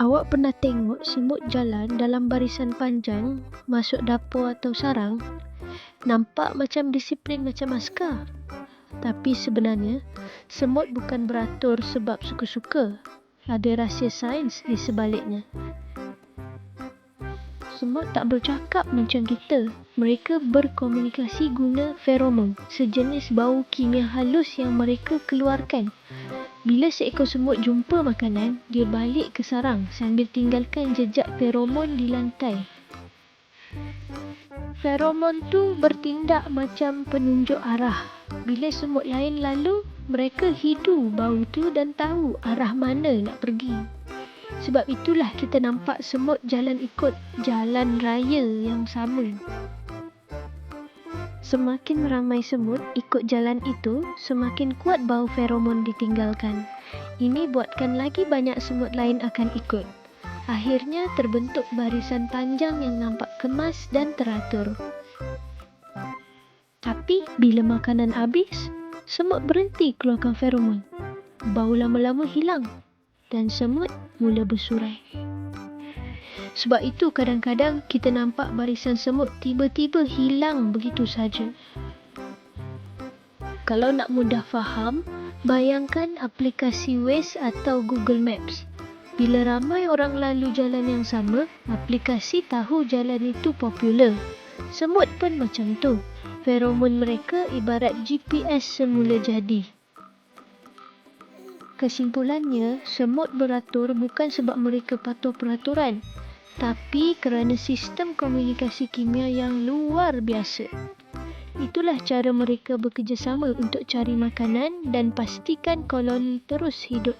Awak pernah tengok semut jalan dalam barisan panjang masuk dapur atau sarang? Nampak macam disiplin macam askar. Tapi sebenarnya, semut bukan beratur sebab suka-suka. Ada rahsia sains di sebaliknya. Semut tak bercakap macam kita. Mereka berkomunikasi guna feromon, sejenis bau kimia halus yang mereka keluarkan. Bila seekor semut jumpa makanan, dia balik ke sarang sambil tinggalkan jejak feromon di lantai. Feromon tu bertindak macam penunjuk arah. Bila semut lain lalu, mereka hidu bau tu dan tahu arah mana nak pergi. Sebab itulah kita nampak semut jalan ikut jalan raya yang sama. Semakin ramai semut ikut jalan itu, semakin kuat bau feromon ditinggalkan. Ini buatkan lagi banyak semut lain akan ikut. Akhirnya terbentuk barisan panjang yang nampak kemas dan teratur. Tapi bila makanan habis, semut berhenti keluarkan feromon. Bau lama-lama hilang dan semut mula bersurai. Sebab itu kadang-kadang kita nampak barisan semut tiba-tiba hilang begitu saja. Kalau nak mudah faham, bayangkan aplikasi Waze atau Google Maps. Bila ramai orang lalu jalan yang sama, aplikasi tahu jalan itu popular. Semut pun macam tu. Feromon mereka ibarat GPS semula jadi. Kesimpulannya, semut beratur bukan sebab mereka patuh peraturan, tapi kerana sistem komunikasi kimia yang luar biasa. Itulah cara mereka bekerjasama untuk cari makanan dan pastikan koloni terus hidup.